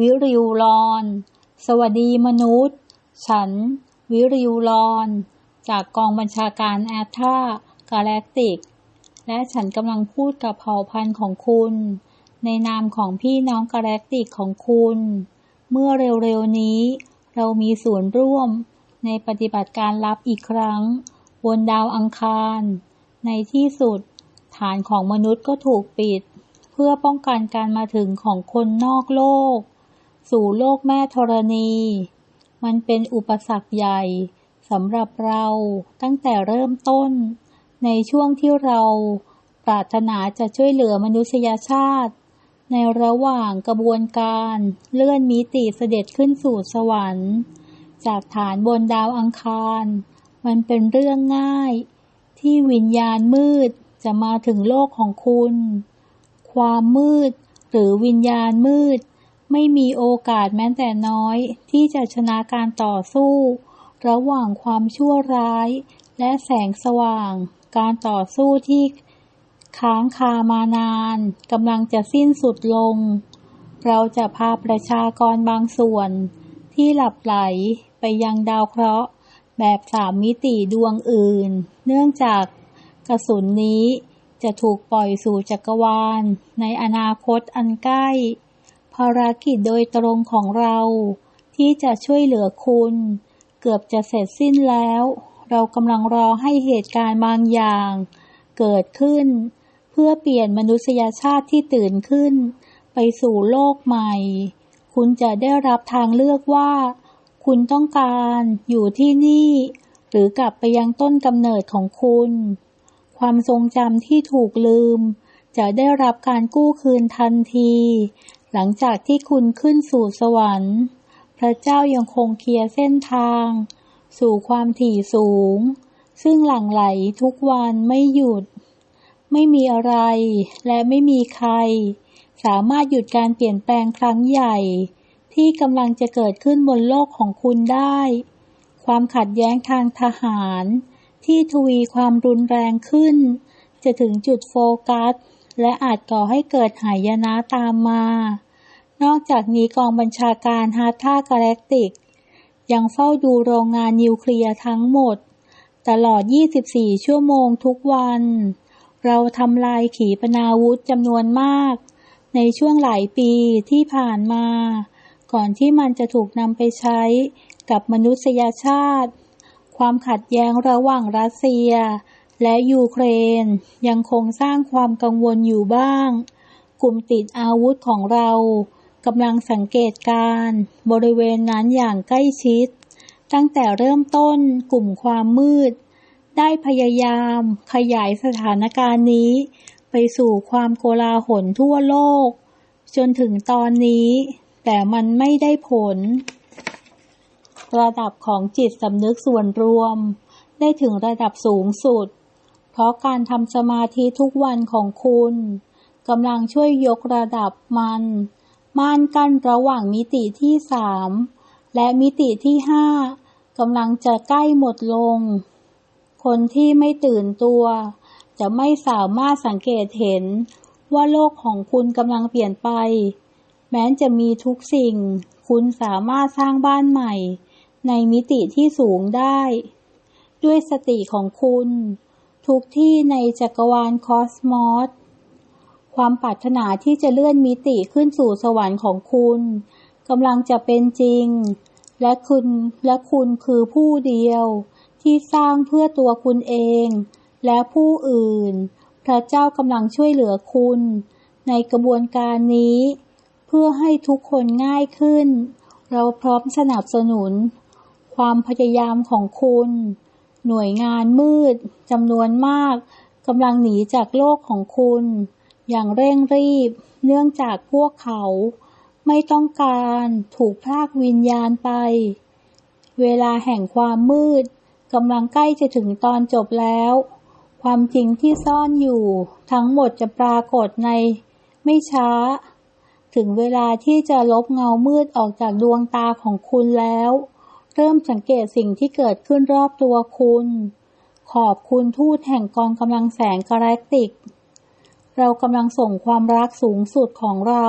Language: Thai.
วิริวลอน สวัสดีมนุษย์ ฉัน วิริวลอน จากกองบัญชาการแอตทากาแล็กติก และฉันกำลังพูดกับเผ่าพันธุ์ของคุณ ในนามของพี่น้องกาแล็กติกของคุณ เมื่อเร็วๆนี้ เรามีส่วนร่วมในปฏิบัติการลับอีกครั้ง บนดาวอังคาร ในที่สุด ฐานของมนุษย์ก็ถูกปิด เพื่อป้องกันการมาถึงของคนนอกโลก สู่โลกแม่ธรณี มันเป็นอุปสรรคใหญ่สำหรับเราตั้งแต่เริ่มต้น ในช่วงที่เราปรารถนาจะช่วยเหลือมนุษยชาติ ในระหว่างกระบวนการเลื่อนมิติเสด็จขึ้นสู่สวรรค์ จากฐานบนดาวอังคาร มันเป็นเรื่องง่าย ที่วิญญาณมืดจะมาถึงโลกของคุณ ความมืดหรือวิญญาณมืด ไม่มีโอกาสแม้แต่น้อย ที่จะชนะการต่อสู้ ระหว่างความชั่วร้าย และแสงสว่าง การต่อสู้ที่ค้างคามานานกำลังจะสิ้นสุดลง เราจะพาประชากรบางส่วน ที่หลับไหลไปยังดาวเคราะห์ แบบสามมิติดวงอื่น เนื่องจากกระสุนนี้จะถูกปล่อยสู่จักรวาล ในอนาคตอันใกล้ ภารกิจโดยตรงของเรา ที่จะช่วยเหลือคุณ เกือบจะเสร็จสิ้นแล้ว เรากำลังรอให้เหตุการณ์บางอย่าง เกิดขึ้น เพื่อเปลี่ยนมนุษยชาติที่ตื่นขึ้น ไปสู่โลกใหม่ คุณจะได้รับทางเลือกว่า คุณต้องการอยู่ที่นี่ หรือกลับไปยังต้นกำเนิดของคุณ ความทรงจำที่ถูกลืมจะได้รับการกู้คืนทันที หลังจากที่คุณขึ้นสู่สวรรค์ พระเจ้ายังคงเคลียร์เส้นทาง สู่ความถี่สูง ซึ่งหลั่งไหลทุกวันไม่หยุด ไม่มีอะไรและไม่มีใคร สามารถหยุดการเปลี่ยนแปลงครั้งใหญ่ ที่กำลังจะเกิดขึ้นบนโลกของคุณได้ ความขัดแย้งทางทหาร ที่ทวีความรุนแรงขึ้น จะถึงจุดโฟกัส และอาจก่อให้เกิดหายนะตามมา นอกจากนี้กองบัญชาการฮาร์ท่ากาแล็กติก ยังเฝ้าดูโรงงานนิวเคลียร์ทั้งหมด ตลอด 24 ชั่วโมงทุกวัน เราทำลายขีปนาวุธจำนวนมาก ในช่วงหลายปีที่ผ่านมา ก่อนที่มันจะถูกนำไปใช้กับมนุษยชาติ ความขัดแย้งระหว่างรัสเซีย และยูเครน ยังคงสร้างความกังวลอยู่บ้าง กลุ่มติดอาวุธของเรากำลังสังเกตการบริเวณนั้นอย่างใกล้ชิด ตั้งแต่เริ่มต้นกลุ่มความมืด ได้พยายามขยายสถานการณ์นี้ ไปสู่ความโกลาหลทั่วโลก จนถึงตอนนี้ แต่มันไม่ได้ผล ระดับของจิตสำนึกส่วนรวม ได้ถึงระดับสูงสุด เพราะการทำสมาธิทุกวันของคุณกำลังช่วยยกระดับมัน ม่านกั้นระหว่างมิติที่สามและมิติที่ห้ากำลังจะใกล้หมดลง คนที่ไม่ตื่นตัว จะไม่สามารถสังเกตเห็นว่าโลกของคุณกำลังเปลี่ยนไป แม้จะมีทุกสิ่ง คุณสามารถสร้างบ้านใหม่ ในมิติที่สูงได้ ด้วยสติของคุณ ทุกที่ในจักรวาลคอสมอส ความปรารถนาที่จะเลื่อนมิติขึ้นสู่สวรรค์ของคุณกำลังจะเป็นจริง และคุณและคุณคือผู้เดียว ที่สร้างเพื่อตัวคุณเอง และผู้อื่น พระเจ้ากำลังช่วยเหลือคุณ ในกระบวนการนี้ เพื่อให้ทุกคนง่ายขึ้น เราพร้อมสนับสนุน ความพยายามของคุณ หน่วยงานมืดจำนวนมากกำลังหนีจากโลกของคุณ อย่างเร่งรีบ เนื่องจากพวกเขา ไม่ต้องการถูกพากวิญญาณไป เวลาแห่งความมืดกำลังใกล้จะถึงตอนจบแล้ว ความจริงที่ซ่อนอยู่ทั้งหมดจะปรากฏใน ไม่ช้า ถึงเวลาที่จะลบเงามืดออกจากดวงตาของคุณแล้ว เริ่มสังเกตสิ่งที่เกิดขึ้นรอบตัวคุณ ขอบคุณทูตแห่งกองกำลังแสงกาแล็กติก เรากำลังส่งความรักสูงสุดของเรา